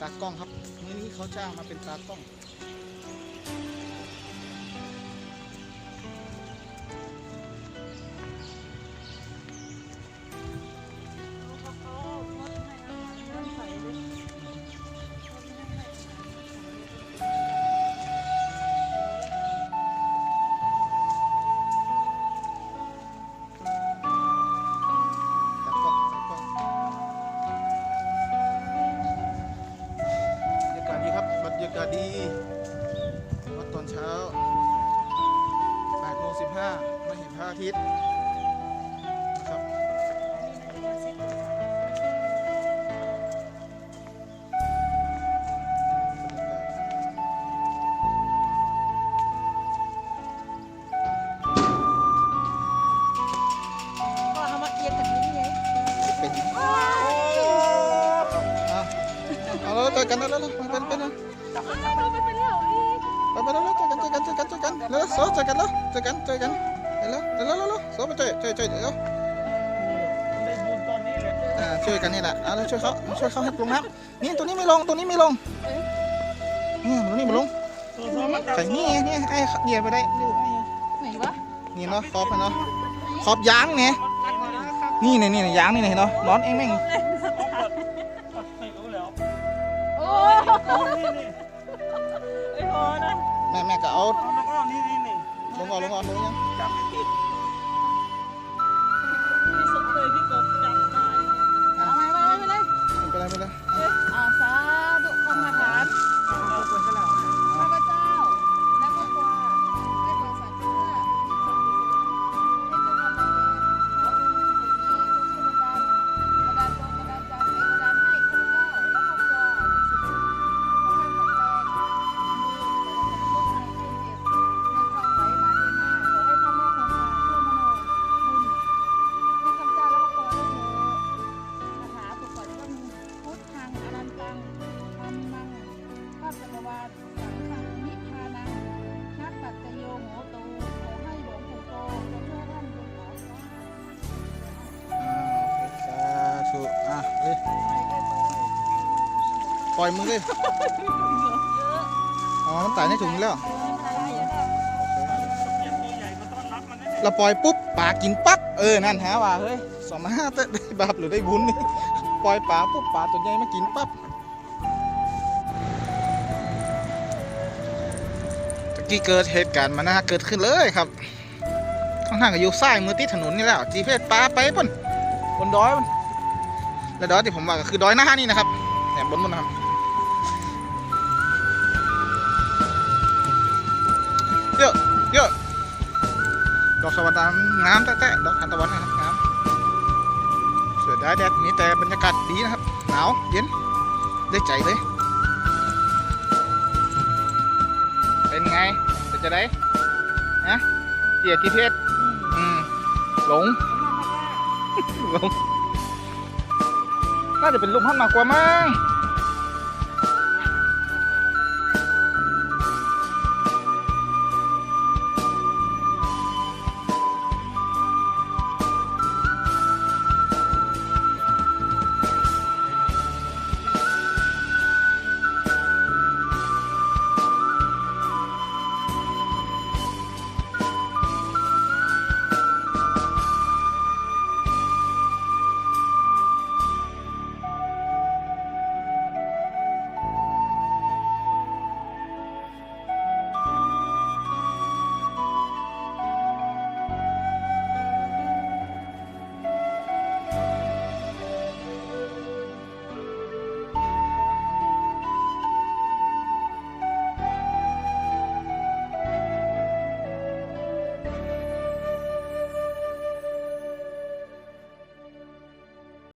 ตากล้องครับมื้อนี้เขาจ้างมาเป็นตากล้อง กาศดีวัดตอนเช้า8โมง15มาเห็นพระอาทิตย์นะครับบรรยากาศก็เอามาเอียงกับนี้ไง เป็นอะเอาแล้วเจอกันแล้วแล้ว แล้วโซ่เจอกันแล้วเจอกันเจอกันแล้วแล้วแล้วแล้วโซ่ไปเจอเจอเจอเดี๋ยวได้บุญตอนนี้เลยอ่าช่วยกันนี่แหละเอาแล้วช่วยเขาช่วยเขาให้ลงน้ำนี่ตัวนี้ไม่ลงตัวนี้ไม่ลงนี่ตัวนี้ไม่ลงตัวซ้อมมันจับใส่นี่นี่ไอ้เหยียบไปได้ดูไหนวะนี่เนาะขอบเนาะขอบยางเนี่ยนี่นี่นี่ยางนี่เนาะร้อนเองแม่งไม่รู้แล้วโอ้นี่นี่ไอ้พอนะแม่แม่ก็เอาแล้วก็นี่นี่นี่ ลงก่อนลงก่อนลงยัง จับไม่ติด ปล่อยมือเลยอ๋อมันตายในถุงนี้แล้วเก็บตัวใหญ่มาต้อนรับมันนี่เราปล่อยปุ๊บปลากินปั๊บเออ นั่นฮะว่าเฮ้ยสมมาแต่ได้บาปหรือได้บุญนี่ปล่อยปลาปุ๊บปลาตัวใหญ่มากินปั๊บตะกี้เกิดเหตุการณ์มานะฮะเกิดขึ้นเลยครับข้างทางก็อยู่ซ้ายมือติดถนนนี่แล้วจีเพศปลาไปบนบนดอยบนแล้วดอยที่ผมว่าก็คือดอยหน้านี่นะครับแหนบนบนนะครับ เยอะเยอะดอกสวรรค์งามแท้ๆดอกทานตะวันนะครับงามเสือดายแดดนี้แต่บรรยากาศดีนะครับ หนาวเย็นได้ใจเลย เป็นไงเป็นจะได้ฮะเกียรติเพชรอืมหลงหลงน่าจะเป็นลุมพันมากกว่ามั้ง